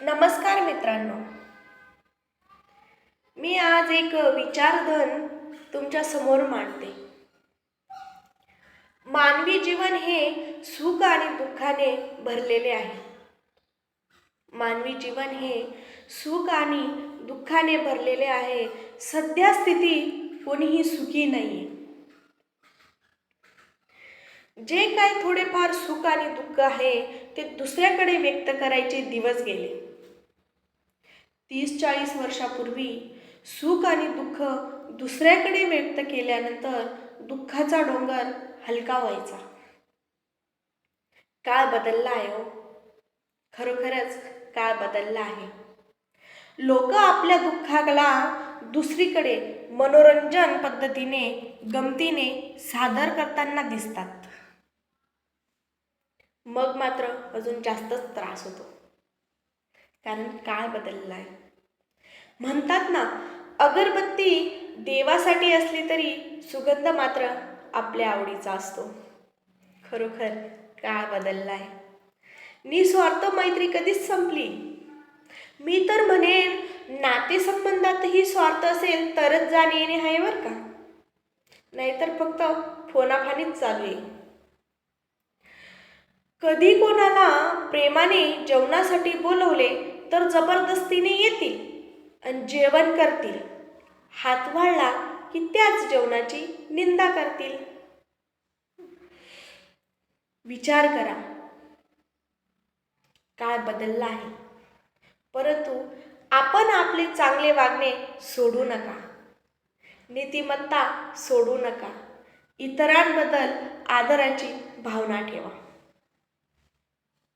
नमस्कार मित्रांनो. मी आज एक विचारधन तुमच्यासमोर मांडते. मानवी जीवन हे सुख आणि दुःखाने भरलेले आहे. मानवी जीवन हे सुख आणि दुःखाने भरलेले आहे. सध्या स्थिती कोणीही सुखी नाहीये. जे काही थोडेफार सुख आणि दुःख आहे ते दुसऱ्याकडे व्यक्त करायचे दिवस गेले. तीस चाळीस वर्षापूर्वी सुख आणि दुःख दुसऱ्याकडे व्यक्त केल्यानंतर दुःखाचा डोंगर हलका व्हायचा. काळ बदलला आहे हो. खरोखरच काळ बदलला आहे. लोक आपल्या दुःखाला दुसरीकडे मनोरंजन पद्धतीने गमतीने सादर करताना दिसतात. मग मात्र अजून जास्तच त्रास होतो. कारण काळ बदलला आहे? म्हणतात ना अगरबत्ती देवासाठी असली तरी सुगंध मात्र आपल्या आवडीचा असतो. खरोखर काळ बदलला आहे? निस्वार्थ मैत्री कधीच संपली. मी तर म्हणेन नातेसंबंधातही स्वार्थ असेल तरच जाणे येणे आहे बरं का? नाहीतर फक्त फोनाफानीच चालू आहे. कधी कोणाला प्रेमाने जेवणासाठी बोलवले तर जबरदस्तीने येतील आणि जेवण करतील. हात वाढला की त्याच जेवणाची निंदा करतील. विचार करा. काळ बदलला आहे. परंतु आपण आपले चांगले वागणे सोडू नका. नीतिमत्ता सोडू नका. इतरांबद्दल आदराची भावना ठेवा.